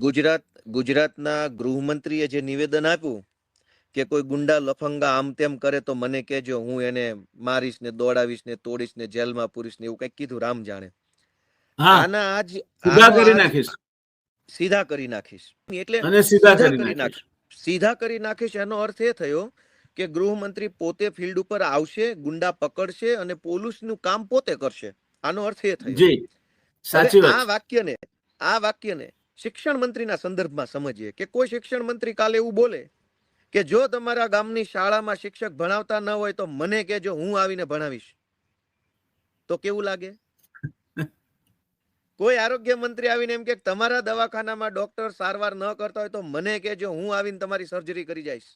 ગુજરાત ગુજરાતના ગૃહમંત્રીએ જે નિવેદન આપ્યું કે કોઈ ગુંડા લફંગા આમ તેમ કરે તો મને કહેજો હું એને મારીશ ને દોડાવીશ ને તોડીશ ને જેલમાં પૂરીશ ને એવું કંઈક કીધું રામ જાણે. આના આજ સીધા કરી નાખીશ. સીધા કરી નાખીશ. એટલે અને સીધા કરી નાખીશ. સીધા કરી નાખીશ એનો અર્થ એ થયો કે ગૃહમંત્રી પોતે ફિલ્ડ ઉપર આવશે ગુંડા પકડશે અને પોલીસનું કામ પોતે કરશે. આનો અર્થ એ થયો. જી. સાચી હવે આ વાત વાક્યને આ વાક્યને શિક્ષણ મંત્રીના સંદર્ભમાં સમજીએ કે કોઈ શિક્ષણ મંત્રી કાલે એવું બોલે કે જો તમારા ગામની શાળામાં શિક્ષક ભણાવતા ન હોય તો મને કહેજો હું આવીને ભણાવીશ. તો કેવું લાગે? કોઈ આરોગ્ય મંત્રી આવીને એમ કે તમારા દવાખાનામાં ડોક્ટર સારવાર ન કરતા હોય તો મને કહેજો હું આવીને તમારી સર્જરી કરી જઈશ.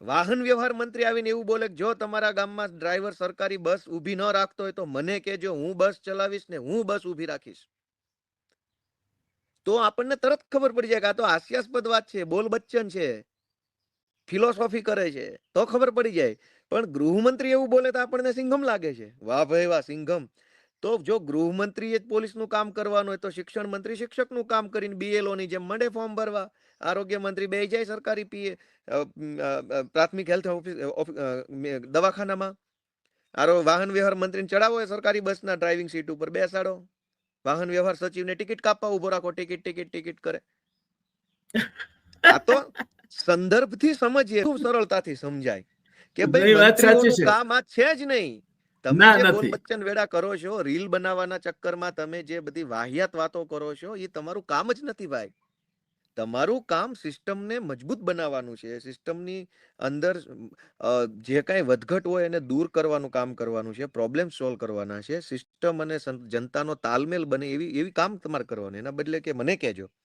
વાહન વ્યવહાર મંત્રી આવીને એવું બોલે કે જો તમારા ગામમાં ડ્રાઈવર સરકારી બસ ઊભી ન રાખતો હોય તો મને કહેજો હું બસ ચલાવીશ ને હું બસ ઊભી રાખીશ. તો આપણને તરત ખબર પડી જાય કે આ તો હાસ્યાસ્પદ વાત છે, બોલ બચ્ચન છે ફિલોસોફી કરે છે, તો ખબર પડી જાય. પણ ગૃહમંત્રી એવું બોલે તો આપણને સિંઘમ લાગે છે. વાહ ભાઈ વાહ, સિંઘમ. તો જો ગૃહમંત્રીએ જ પોલીસનું કામ કરવાનું હોય તો શિક્ષણ મંત્રી શિક્ષકનું કામ કરીને બીએલઓની જેમ મંડે ફોર્મ ભરવા, આરોગ્ય મંત્રી બે જાય સરકારી પીએ પ્રાથમિક હેલ્થ ઓફિસ દવાખાનામાં. આરો વાહન વ્યવહાર મંત્રીને ચડાવો સરકારી બસના ડ્રાઇવિંગ સીટ ઉપર બેસાડો. વાહન વ્યવહાર સચિવને ટિકિટ કાપવા ઊભો રાખો ટિકિટ ટિકિટ ટિકિટ કરે. આ તો સંદર્ભથી સમજીએ ખૂબ સરળતાથી સમજાય કે ભાઈ. કામ આ છે જ નહીં. તમે જે બોલ બચ્ચન વેડા કરો છો રીલ બનાવવાના ચક્કરમાં તમે જે બધી વાહિયાત વાતો કરો છો એ તમારું કામ જ નથી ભાઈ. તમારું કામ સિસ્ટમને મજબૂત બનાવવાનું છે. સિસ્ટમની અંદર જે કાંઈ વધઘટ હોય એને દૂર કરવાનું કામ કરવાનું છે, પ્રોબ્લેમ સોલ્વ કરવાના છે. સિસ્ટમ અને જનતાનો તાલમેલ બને એવી એવી કામ તમારે કરવાનું. એના બદલે કે મને કહેજો.